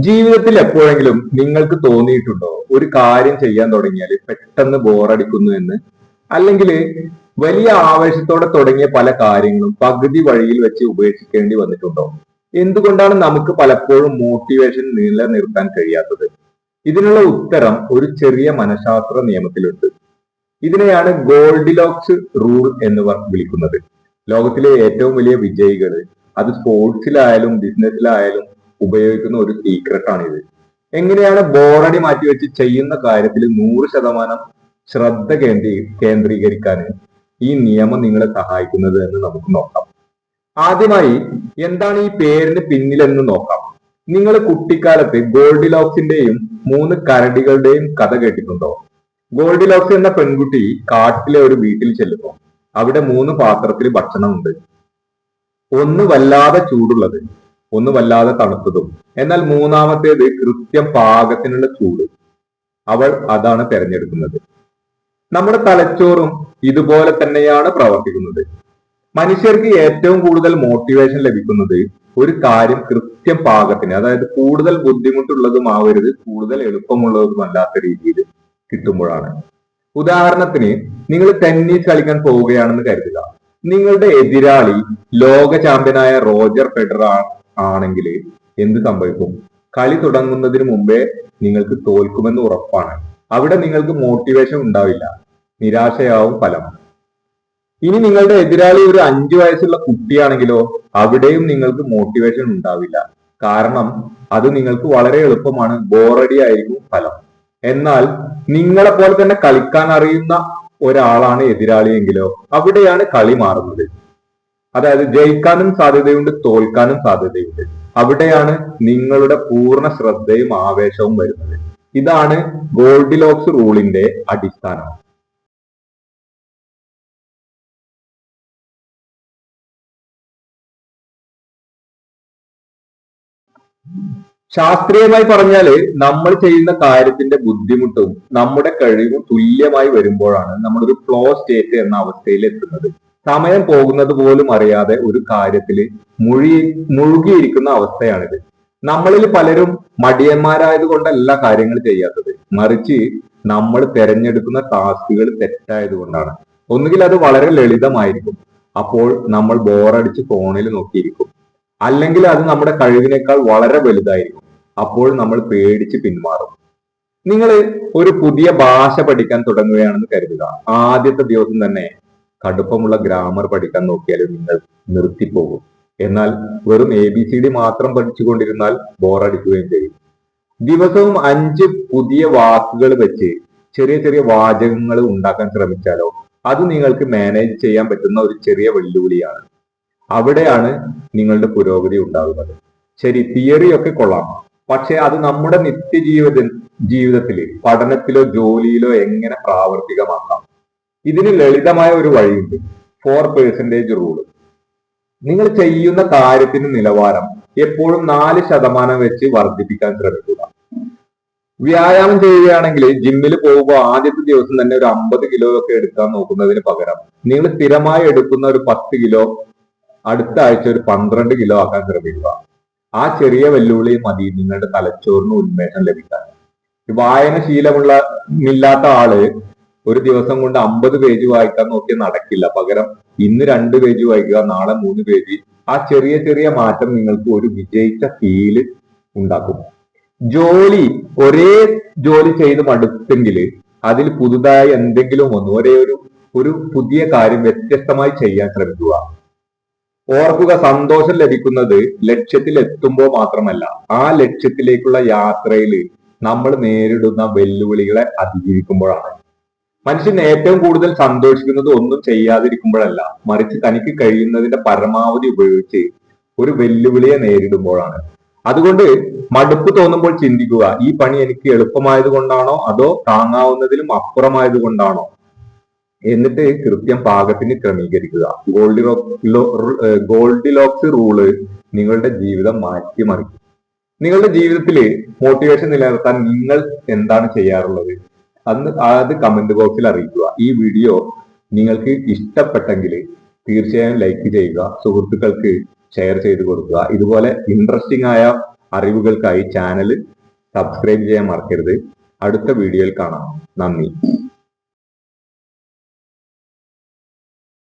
ജീവിതത്തിൽ എപ്പോഴെങ്കിലും നിങ്ങൾക്ക് തോന്നിയിട്ടുണ്ടോ? ഒരു കാര്യം ചെയ്യാൻ തുടങ്ങിയാൽ പെട്ടെന്ന് ബോറടിക്കുന്നു എന്ന്? അല്ലെങ്കിൽ വലിയ ആവേശത്തോടെ തുടങ്ങിയ പല കാര്യങ്ങളും പകുതി വഴിയിൽ വെച്ച് ഉപേക്ഷിക്കേണ്ടി വന്നിട്ടുണ്ടോ? എന്തുകൊണ്ടാണ് നമുക്ക് പലപ്പോഴും മോട്ടിവേഷൻ നിലനിർത്താൻ കഴിയാത്തത്? ഇതിനുള്ള ഉത്തരം ഒരു ചെറിയ മനഃശാസ്ത്ര നിയമത്തിലുണ്ട്. ഇതിനെയാണ് ഗോൾഡിലോക്സ് റൂൾ എന്ന് വിളിക്കുന്നത്. ലോകത്തിലെ ഏറ്റവും വലിയ വിജയികൾ അത് സ്പോർട്സിലായാലും ബിസിനസ്സിലായാലും ഉപയോഗിക്കുന്ന ഒരു സീക്രട്ട് ഇത് എങ്ങനെയാണ് ബോറടി മാറ്റിവെച്ച് ചെയ്യുന്ന കാര്യത്തിൽ നൂറ് ശതമാനം ശ്രദ്ധ കേന്ദ്രീ കേന്ദ്രീകരിക്കാൻ ഈ നിയമം നിങ്ങളെ സഹായിക്കുന്നത് എന്ന് നമുക്ക് നോക്കാം. ആദ്യമായി എന്താണ് ഈ പേരിന് പിന്നിലെന്ന് നോക്കാം. നിങ്ങൾ കുട്ടിക്കാലത്ത് ഗോൾഡിലോക്സിന്റെയും മൂന്ന് കരടികളുടെയും കഥ കേട്ടിട്ടുണ്ടോ? ഗോൾഡിലോക്സ് എന്ന പെൺകുട്ടി കാട്ടിലെ ഒരു വീട്ടിൽ ചെല്ലുന്നു. അവിടെ മൂന്ന് പാത്രത്തിൽ ഭക്ഷണമുണ്ട്. ഒന്ന് വല്ലാതെ ചൂടുള്ളത്. ഒന്ന് വല്ലാതെ തണുത്തതും. എന്നാൽ മൂന്നാമത്തേത് കൃത്യം പാകത്തിനുള്ള ചൂട്. അവൾ അതാണ് തെരഞ്ഞെടുക്കുന്നത്. നമ്മുടെ തലച്ചോറും ഇതുപോലെ തന്നെയാണ് പ്രവർത്തിക്കുന്നത്. മനുഷ്യർക്ക് ഏറ്റവും കൂടുതൽ മോട്ടിവേഷൻ ലഭിക്കുന്നത് ഒരു കാര്യം കൃത്യം പാകത്തിന് അതായത് കൂടുതൽ ബുദ്ധിമുട്ടുള്ളതുമാവരുത് കൂടുതൽ എളുപ്പമുള്ളതും അല്ലാത്ത രീതിയിൽ കിട്ടുമ്പോഴാണ്. ഉദാഹരണത്തിന് നിങ്ങൾ ടെന്നീസ് കളിക്കാൻ പോവുകയാണെന്ന് കരുതുക. നിങ്ങളുടെ എതിരാളി ലോക ചാമ്പ്യനായ റോജർ ഫെഡറർ ആ- ആണെങ്കിൽ എന്ത് സംഭവിക്കും? കളി തുടങ്ങുന്നതിന് മുമ്പേ നിങ്ങൾക്ക് തോൽക്കുമെന്ന് ഉറപ്പാണ്. അവിടെ നിങ്ങൾക്ക് മോട്ടിവേഷൻ ഉണ്ടാവില്ല. നിരാശയാവും ഫലം. ഇനി നിങ്ങളുടെ എതിരാളി ഒരു അഞ്ചു വയസ്സുള്ള കുട്ടിയാണെങ്കിലോ അവിടെയും നിങ്ങൾക്ക് മോട്ടിവേഷൻ ഉണ്ടാവില്ല. കാരണം അത് നിങ്ങൾക്ക് വളരെ എളുപ്പമാണ് ബോറടി ആയിരിക്കും ഫലം. എന്നാൽ നിങ്ങളെ പോലെ തന്നെ കളിക്കാൻ അറിയുന്ന ഒരാളാണ് എതിരാളിയെങ്കിലോ അവിടെയാണ് കളി മാറുന്നത്. അതായത് ജയിക്കാനും സാധ്യതയുണ്ട് തോൽക്കാനും സാധ്യതയുണ്ട്. അവിടെയാണ് നിങ്ങളുടെ പൂർണ ശ്രദ്ധയും ആവേശവും വരുന്നത്. ഇതാണ് ഗോൾഡിലോക്സ് റൂളിന്റെ അടിസ്ഥാനം. ശാസ്ത്രീയമായി പറഞ്ഞാൽ നമ്മൾ ചെയ്യുന്ന കാര്യത്തിന്റെ ബുദ്ധിമുട്ടും നമ്മുടെ കഴിവും തുല്യമായി വരുമ്പോഴാണ് നമ്മളൊരു ഫ്ലോ സ്റ്റേറ്റ് എന്ന അവസ്ഥയിൽ എത്തുന്നത് സമയം പോകുന്നത് പോലും അറിയാതെ ഒരു കാര്യത്തിൽ മുഴി മുഴുകിയിരിക്കുന്ന അവസ്ഥയാണിത്. നമ്മളിൽ പലരും മടിയന്മാരായത് കൊണ്ടല്ല കാര്യങ്ങൾ ചെയ്യാത്തത്. മറിച്ച് നമ്മൾ തിരഞ്ഞെടുക്കുന്ന ടാസ്കുകൾ തെറ്റായത് കൊണ്ടാണ്. ഒന്നുകിൽ അത് വളരെ ലളിതമായിരിക്കും. അപ്പോൾ നമ്മൾ ബോറടിച്ച് ഫോണിൽ നോക്കിയിരിക്കും. അല്ലെങ്കിൽ അത് നമ്മുടെ കഴിവിനേക്കാൾ വളരെ വലുതായിരിക്കും. അപ്പോൾ നമ്മൾ പേടിച്ച് പിന്മാറും നിങ്ങൾ ഒരു പുതിയ ഭാഷ പഠിക്കാൻ തുടങ്ങുകയാണെന്ന് കരുതുക. ആദ്യത്തെ ദിവസം തന്നെ കടുപ്പമുള്ള ഗ്രാമർ പഠിക്കാൻ നോക്കിയാലും നിങ്ങൾ നിർത്തിപ്പോകും. എന്നാൽ വെറും എ ബി സി ഡി മാത്രം പഠിച്ചുകൊണ്ടിരുന്നാൽ ബോറടിക്കുകയും ചെയ്യും. ദിവസവും അഞ്ച് പുതിയ വാക്കുകൾ വെച്ച് ചെറിയ ചെറിയ വാചകങ്ങൾ ഉണ്ടാക്കാൻ ശ്രമിച്ചാലോ അത് നിങ്ങൾക്ക് മാനേജ് ചെയ്യാൻ പറ്റുന്ന ഒരു ചെറിയ വെല്ലുവിളിയാണ്. അവിടെയാണ് നിങ്ങളുടെ പുരോഗതി ഉണ്ടാകുന്നത്. ശരി തിയറി ഒക്കെ കൊള്ളാം. പക്ഷെ അത് നമ്മുടെ നിത്യജീവിത ജീവിതത്തിൽ പഠനത്തിലോ ജോലിയിലോ എങ്ങനെ പ്രാവർത്തികമാക്കാം? ഇതിന് ലളിതമായ ഒരു വഴിയുണ്ട്. ഫോർ പേഴ്സന്റേജ് റൂൾ നിങ്ങൾ ചെയ്യുന്ന കാര്യത്തിന് നിലവാരം എപ്പോഴും നാല് ശതമാനം വെച്ച് വർദ്ധിപ്പിക്കാൻ ശ്രമിക്കുക. വ്യായാമം ചെയ്യുകയാണെങ്കിൽ ജിമ്മിൽ പോകുമ്പോൾ ആദ്യത്തെ ദിവസം തന്നെ ഒരു അമ്പത് കിലോ ഒക്കെ എടുക്കാൻ നോക്കുന്നതിന് പകരം നിങ്ങൾ സ്ഥിരമായി എടുക്കുന്ന ഒരു പത്ത് കിലോ അടുത്ത ആഴ്ച ഒരു പന്ത്രണ്ട് കിലോ ആക്കാൻ ശ്രമിക്കുക. ആ ചെറിയ വെല്ലുവിളി മതി നിങ്ങളുടെ തലച്ചോറിന് ഉന്മേഷം ലഭിക്കാൻ. വായന ശീലമുള്ള ഇല്ലാത്ത ആൾ ഒരു ദിവസം കൊണ്ട് അമ്പത് പേജ് വായിക്കാൻ നോക്കിയാൽ നടക്കില്ല. പകരം ഇന്ന് രണ്ട് പേജ് വായിക്കുക നാളെ മൂന്ന് പേജ്. ആ ചെറിയ ചെറിയ മാറ്റം നിങ്ങൾക്ക് ഒരു വിജയിച്ച ഫീൽ ഉണ്ടാക്കും. ജോലി ഒരേ ജോലി ചെയ്ത് മടുത്തെങ്കിൽ അതിൽ പുതുതായി എന്തെങ്കിലും ഒന്ന് ഒരേ ഒരു ഒരു പുതിയ കാര്യം വ്യത്യസ്തമായി ചെയ്യാൻ ശ്രമിക്കുക. ഓർക്കുക സന്തോഷം ലഭിക്കുന്നത് ലക്ഷ്യത്തിൽ എത്തുമ്പോൾ മാത്രമല്ല ആ ലക്ഷ്യത്തിലേക്കുള്ള യാത്രയിൽ നമ്മൾ നേരിടുന്ന വെല്ലുവിളികളെ അതിജീവിക്കുമ്പോഴാണ്. മനുഷ്യൻ ഏറ്റവും കൂടുതൽ സന്തോഷിക്കുന്നത് ഒന്നും ചെയ്യാതിരിക്കുമ്പോഴല്ല. മറിച്ച് തനിക്ക് കഴിയുന്നതിന്റെ പരമാവധി ഉപയോഗിച്ച് ഒരു വെല്ലുവിളിയെ നേരിടുമ്പോഴാണ്. അതുകൊണ്ട് മടുപ്പ് തോന്നുമ്പോൾ ചിന്തിക്കുക ഈ പണി എനിക്ക് എളുപ്പമായത് കൊണ്ടാണോ അതോ താങ്ങാവുന്നതിലും അപ്പുറമായത് കൊണ്ടാണോ? എന്നിട്ട് കൃത്യം പാകത്തിന് ക്രമീകരിക്കുക. ഗോൾഡ് ഗോൾഡ് ലോക്സ് റൂൾ നിങ്ങളുടെ ജീവിതം മാറ്റിമറിക്കും. നിങ്ങളുടെ ജീവിതത്തിൽ മോട്ടിവേഷൻ നിലനിർത്താൻ നിങ്ങൾ എന്താണ് ചെയ്യാറുള്ളത്? അന്ന് അത് കമന്റ് ബോക്സിൽ അറിയിക്കുക. ഈ വീഡിയോ നിങ്ങൾക്ക് ഇഷ്ടപ്പെട്ടെങ്കിൽ തീർച്ചയായും ലൈക്ക് ചെയ്യുക സുഹൃത്തുക്കൾക്ക് ഷെയർ ചെയ്ത് കൊടുക്കുക. ഇതുപോലെ ഇൻട്രസ്റ്റിംഗ് ആയ അറിവുകൾക്കായി ചാനൽ സബ്സ്ക്രൈബ് ചെയ്യാൻ മറക്കരുത്. അടുത്ത വീഡിയോയിൽ കാണാം. നന്ദി.